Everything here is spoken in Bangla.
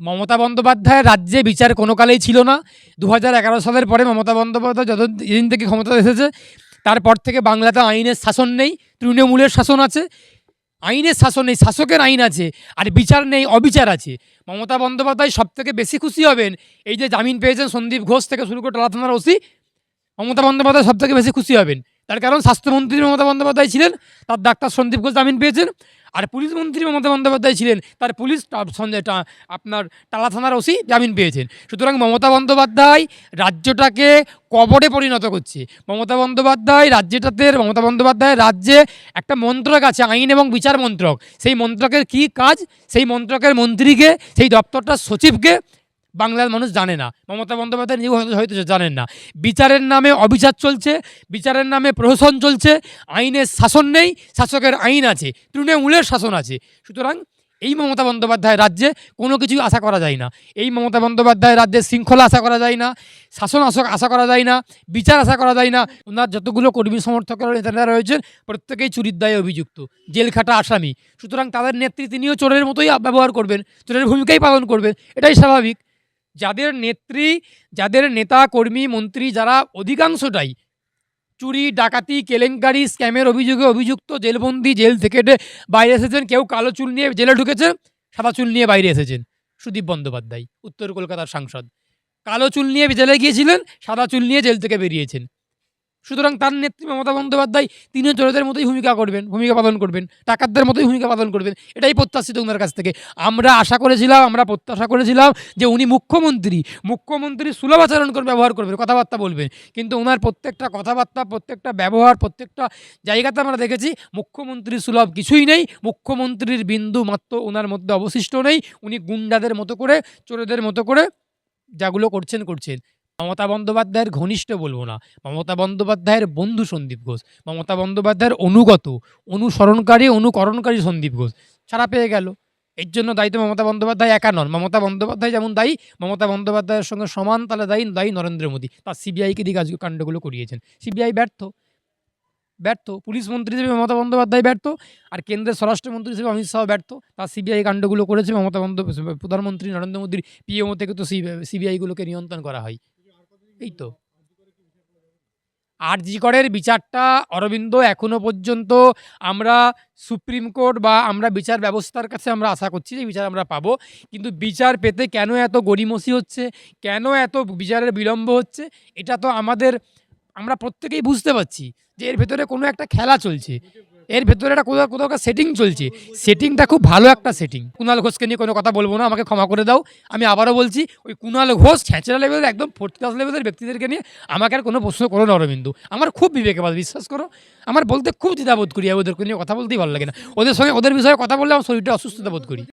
মমতা বন্দ্যোপাধ্যায় রাজ্যে বিচার কোনো কালেই ছিল না। দু হাজার এগারো সালের পরে মমতা বন্দ্যোপাধ্যায় যত যেদিন থেকে ক্ষমতা এসেছে, তারপর থেকে বাংলাতে আইনের শাসন নেই, তৃণমূলের শাসন আছে। আইনের শাসন নেই, শাসকের আইন আছে, আর বিচার নেই, অবিচার আছে। মমতা বন্দ্যোপাধ্যায় সব থেকে বেশি খুশি হবেন এই যে জামিন পেয়েছেন সন্দীপ ঘোষ থেকে শুরু করে টালা থানার ওসি মমতা বন্দ্যোপাধ্যায় সব থেকে বেশি খুশি হবেন। তার কারণ স্বাস্থ্যমন্ত্রী মমতা বন্দ্যোপাধ্যায় ছিলেন, তার ডাক্তার সন্দীপ ঘোষ জামিন পেয়েছেন, আর পুলিশ মন্ত্রী মমতা বন্দ্যোপাধ্যায় ছিলেন, তার পুলিশ সঞ্জয় আপনার টালা থানার ওসি জামিন পেয়েছেন। সুতরাং মমতা বন্দ্যোপাধ্যায় রাজ্যটাকে কবরে পরিণত করছে। মমতা বন্দ্যোপাধ্যায় রাজ্যটাতে মমতা বন্দ্যোপাধ্যায় রাজ্যে একটা মন্ত্রক আছে, আইন এবং বিচার মন্ত্রক। সেই মন্ত্রকের কী কাজ? সেই মন্ত্রকের মন্ত্রীকে, সেই দপ্তরটার সচিবকে বাংলার মানুষ জানে না। মমতা বন্দ্যোপাধ্যায় নিজেও হয়তো জানেন না। বিচারের নামে অবিচার চলছে, বিচারের নামে প্রহসন চলছে, আইনের শাসন নেই, শাসকের আইন আছে, তৃণমূলের শাসন আছে। সুতরাং এই মমতা বন্দ্যোপাধ্যায় রাজ্যে কোনো কিছুই আশা করা যায় না। এই মমতা বন্দ্যোপাধ্যায় রাজ্যে শৃঙ্খলা আশা করা যায় না, শাসন আশা আশা করা যায় না, বিচার আশা করা যায় না। ওনার যতগুলো কর্মী সমর্থকরা নেতারা রয়েছেন, প্রত্যেকেই চুরির দায়ে অভিযুক্ত, জেল খাটা আসামি। সুতরাং তাদের নেত্রী তিনিও চোরের মতোই ব্যবহার করবেন, চোরের ভূমিকাই পালন করবেন, এটাই স্বাভাবিক। যাদের নেত্রী, যাদের নেতা, কর্মী, মন্ত্রী যারা অধিকাংশটাই চুরি, ডাকাতি, কেলেঙ্কারি, স্ক্যামের অভিযোগে অভিযুক্ত, জেলবন্দি, জেল থেকে বাইরে এসেছেন, কেউ কালো চুল নিয়ে জেলে ঢুকেছে সাদা চুল নিয়ে বাইরে এসেছেন। সুদীপ বন্দ্যোপাধ্যায়, উত্তর কলকাতার সাংসদ। কালো চুল নিয়ে জেলে গিয়েছিলেন, সাদা চুল নিয়ে জেল থেকে বেরিয়েছেন। সুতরাং তার নেত্রী মমতা বন্দ্যোপাধ্যায় তিনিও চোরদের মতোই ভূমিকা করবেন, ভূমিকা পালন করবেন টাকারদের মতোই ভূমিকা পালন করবেন, এটাই প্রত্যাশিত ওনার কাছ থেকে। আমরা আশা করেছিলাম, আমরা প্রত্যাশা করেছিলাম যে উনি মুখ্যমন্ত্রী মুখ্যমন্ত্রী সুলভ আচরণ করে ব্যবহার করবেন, কথাবার্তা বলবেন। কিন্তু ওনার প্রত্যেকটা কথাবার্তা, প্রত্যেকটা ব্যবহার, প্রত্যেকটা জায়গাতে আমরা দেখেছি মুখ্যমন্ত্রী সুলভ কিছুই নেই, মুখ্যমন্ত্রীর বিন্দু মাত্র ওনার মধ্যে অবশিষ্ট নেই, উনি গুন্ডাদের মতো করে, চোরেদের মতো করে যাগুলো করছেন করছেন। মমতা বন্দ্যোপাধ্যায়ের ঘনিষ্ঠ বলব না। মমতা বন্দ্যোপাধ্যায়ের বন্ধু সন্দীপ ঘোষ, মমতা বন্দ্যোপাধ্যায়ের অনুগত, অনুসরণকারী, অনুকরণকারী সন্দীপ ঘোষ। ছাড়া পেয়ে গেল। এর জন্য দায়িত্ব মমতা বন্দ্যোপাধ্যায় একা নন। মমতা বন্দ্যোপাধ্যায় যেমন দায়ী, মমতা বন্দ্যোপাধ্যায়ের সঙ্গে সমান তালে দায়ী দায়ী নরেন্দ্র মোদী। তার সিবিআইকে দিয়ে কাজ কাণ্ডগুলো করিয়েছেন। সিবিআই ব্যর্থ। ব্যর্থ। পুলিশ মন্ত্রী হিসেবে মমতা বন্দ্যোপাধ্যায় ব্যর্থ। আর কেন্দ্রের স্বরাষ্ট্রমন্ত্রী হিসেবে অমিত শাহ ব্যর্থ। তার সিবিআই কাণ্ডগুলো করেছে মমতা বন্দ্যোপাধ্যায় প্রধানমন্ত্রী নরেন্দ্র মোদীর পিএমও থেকে তো সিবিআইগুলোকে নিয়ন্ত্রণ করা হয়। এই তো। আরজি করের বিচারটা অরবিন্দ এখনও পর্যন্ত আমরা সুপ্রিম কোর্ট বা আমরা বিচার ব্যবস্থার কাছে আমরা আশা করছি যে বিচার আমরা পাবো। কিন্তু বিচার পেতে কেন এত গড়িমসি হচ্ছে? কেন এত বিচারের বিলম্ব হচ্ছে? এটা তো আমাদের, আমরা প্রত্যেকেই বুঝতে পারছি যে এর ভেতরে কোনো একটা খেলা চলছে। এর ভেতরে একটা কোথাও কোথাও একটা সেটিং চলছে। সেটিংটা খুব ভালো একটা সেটিং কুণাল ঘোষকে নিয়ে কোনো কথা বলব না, আমাকে ক্ষমা করে দাও। আমি আবারও বলছি, ওই কুণাল ঘোষ ছ্যাঁচড়া লেভেলের একদম ফোর্থ ক্লাস লেভেলের ব্যক্তিদেরকে নিয়ে আমাকে আর কোনো প্রশ্ন করো না অরবিন্দু। আমার খুব বিবেকবাদ, বিশ্বাস করো। আমার বলতে খুব দ্বিধাবোধ করি, ওদেরকে নিয়ে কথা বলতেই ভালো লাগে না। ওদের সঙ্গে, ওদের বিষয়ে কথা বললে আমার শরীরটা অসুস্থতা বোধ করি।